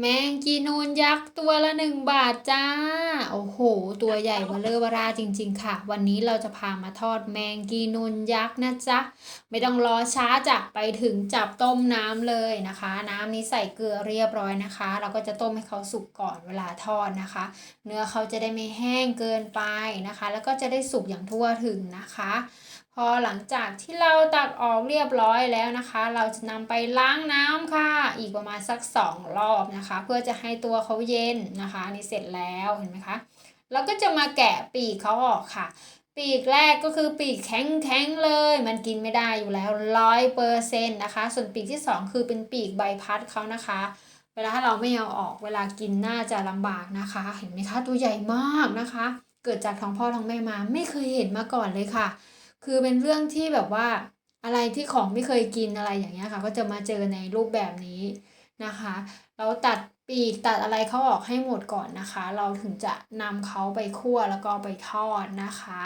แมงกีนูนยักษ์ตัวละหนึ่งบาทจ้า โอ้โห ตัวใหญ่เบลเลอเวอราจริง ๆ ค่ะ วันนี้เราจะพามาทอดแมงกีนูนยักษ์นะจ๊ะ ไม่ต้องรอช้าจ้ะไปถึงจับต้มน้ำเลยนะคะ น้ำนี้ใส่เกลือเรียบร้อยนะคะ เราก็จะต้มให้เขาสุกก่อนเวลาทอดนะคะ เนื้อเขาจะได้ไม่แห้งเกินไปนะคะ แล้วก็จะได้สุกอย่างทั่วถึงนะคะ พอหลังจากที่เราตักออกเรียบร้อยแล้วนะคะ เราจะนำไปล้างน้ำค่ะ อีกประมาณสักสองรอบนะคะ เพื่อจะให้ตัวเขาเย็นนะคะอันนี่เสร็จแล้วเห็นไหมคะเราก็จะมาแกะปีกเขาออกค่ะ ปีกแรกก็คือปีกแข็งแข็งๆเลย มันกินไม่ได้อยู่แล้วร้อยเปอร์เซ็นต์นะคะ ส่วนปีกที่สองคือเป็นปีกใบพัดเขานะคะ เวลาถ้าเราไม่เอาออกเวลากินน่าจะลำบากนะคะ เห็นไหมคะตัวใหญ่มากนะคะ เกิดจากท้องพ่อท้องแม่มาไม่เคยเห็นมาก่อนเลยค่ะ คือเป็นเรื่องที่แบบว่าอะไรที่ของไม่เคยกินอะไรอย่างเงี้ยค่ะ ก็จะมาเจอในรูปแบบนี้นะคะ เราตัดปีกตัดอะไรเขาออกให้หมดก่อนนะคะ เราถึงจะนำเขาไปคั่วแล้วก็ไปทอดนะคะ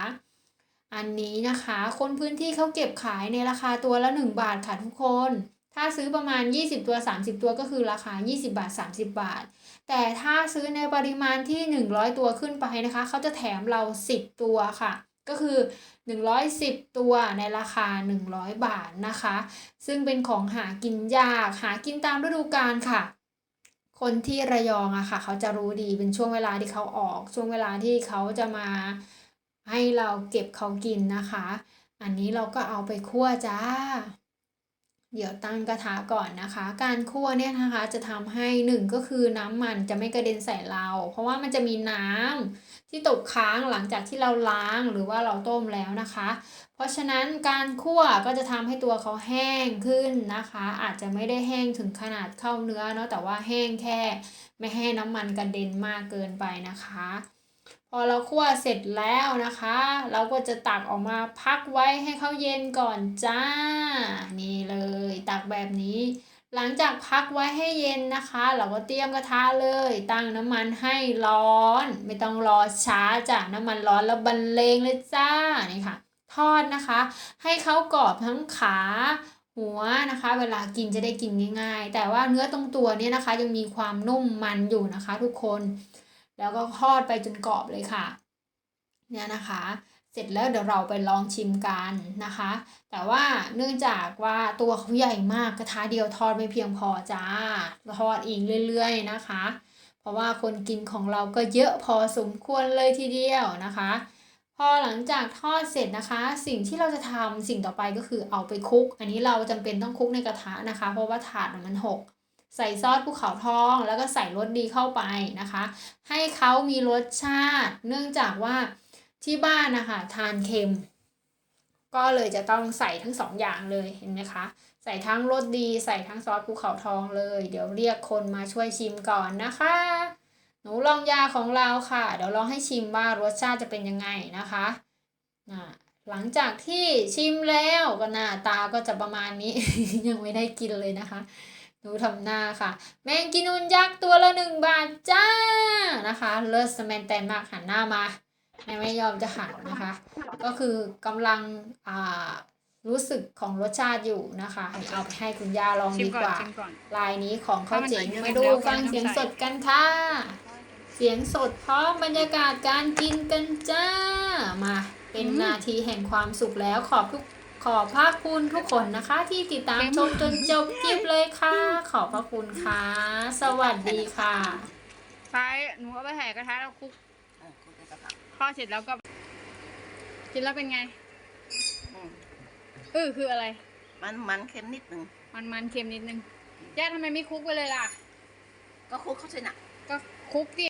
อันนี้นะคะ คนพื้นที่เขาเก็บขายในราคาตัวละ 1 บาทค่ะทุกคน ถ้าซื้อประมาณ 20 ตัว 30 ตัวก็คือราคา 20 บาท 30 บาท แต่ถ้าซื้อในปริมาณที่ 100 ตัวขึ้นไปนะคะ เขาจะแถมเรา 10 ตัวค่ะ ก็คือ 110 ตัวในราคา 100 บาทนะคะ ซึ่งเป็นของหากินยากหากินตามฤดูกาลค่ะ คนที่ระยองอะค่ะ เขาจะรู้ดีเป็นช่วงเวลาที่เขาออก ช่วงเวลาที่เขาจะมาให้เราเก็บเขากินนะคะ อันนี้เราก็เอาไปคั่วจ้า เดี๋ยวตั้งกระทะก่อนนะคะ การคั่วเนี่ยนะคะจะทำให้หนึ่งก็คือน้ำมันจะไม่กระเด็นใส่เรา เพราะว่ามันจะมีน้ำที่ตกค้างหลังจากที่เราล้างหรือว่าเราต้มแล้วนะคะ เพราะฉะนั้นการคั่วก็จะทำให้ตัวเขาแห้งขึ้นนะคะ อาจจะไม่ได้แห้งถึงขนาดเข้าเนื้อเนาะแต่ว่าแห้งแค่ ไม่ให้น้ำมันกระเด็นมากเกินไปนะคะ พอเราคั่วเสร็จแล้วนะคะ เราก็จะตักออกมาพักไว้ให้เขาเย็นก่อนจ้า นี่เลยตักแบบนี้ หลังจากพักไว้ให้เย็นนะคะ เราก็เตรียมกระทะเลย ตั้งน้ำมันให้ร้อน ไม่ต้องรอช้าจ้ะน้ำมันร้อนแล้วบรรเลงเลยจ้านี่ค่ะ ทอดนะคะ ให้เขากรอบทั้งขาหัวนะคะ เวลากินจะได้กินง่าย ๆ แต่ว่าเนื้อตรงตัวเนี่ยนะคะ ยังมีความนุ่มมันอยู่นะคะ ทุกคน แล้วก็ทอดไปจนกรอบเลยค่ะ เนี่ยนะคะ เสร็จแล้วเดี๋ยวเราไปลองชิมกันนะคะ แต่ว่าเนื่องจากว่าตัวเขาใหญ่มากกระทะเดียวทอดไม่เพียงพอจ้าทอดอีกเรื่อย ๆ นะคะ เพราะว่าคนกินของเราก็เยอะพอสมควรเลยทีเดียวนะคะ พอหลังจากทอดเสร็จนะคะ สิ่งที่เราจะทำสิ่งต่อไปก็คือเอาไปคลุก อันนี้เราจำเป็นต้องคลุกในกระทะนะคะ เพราะว่าถาดมันหก ใส่ซอสภูเขาทองแล้วก็ใส่รสดีเข้าไปนะคะ ให้เขามีรสชาติ เนื่องจากว่าที่บ้านนะคะทานเค็ม ก็เลยจะต้องใส่ทั้งสองอย่างเลยเห็นไหมคะใส่ทั้งรสดีใส่ทั้งซอสภูเขาทองเลย เดี๋ยวเรียกคนมาช่วยชิมก่อนนะคะ หนูลองยาของเราค่ะ เดี๋ยวลองให้ชิมว่ารสชาติจะเป็นยังไงนะคะอ่าหลังจากที่ชิมแล้วก็หน้าตาก็จะประมาณนี้ ยังไม่ได้กินเลยนะคะ ดูทำหน้าค่ะ แมงกินูนยักษ์ตัวละหนึ่งบาทจ้านะคะ เลิศสแมนแตนมากหันหน้ามาแม่ไม่ยอมจะหันนะคะ ก็คือกำลังอ่ารู้สึกของรสชาติอยู่นะคะ เอาไปให้คุณย่าลองชิมดีก่อกนว่าชิมก่อนลายนี้ของข้าวเจ๋งถ้ามันมาดูแล้วฟังก็ไม่ต้องเสียงใส่สดกันค่ะ เสียงสดพร้อมบรรยากาศการกินกันจ้า มาเป็นนาทีแห่งความสุขแล้วขอบทุก ขอบพระคุณทุกคนนะคะที่ติดตามชมจนจบคลิปเลยค่ะ ขอบพระคุณค่ะ สวัสดีค่ะซ้ายหนูเอาไปแห่กระทะแล้วคลุกเออคุยกับกระเพราทอดเสร็จแล้วก็กินแล้วเป็นไงอืมเออคืออะไร มันมันเค็มนิดหนึ่งมันมันเค็มนิดนึงย่าทำไมไม่คลุกไปเลยล่ะ ก็คลุกเข้าใส่หนักก็คลุกดิ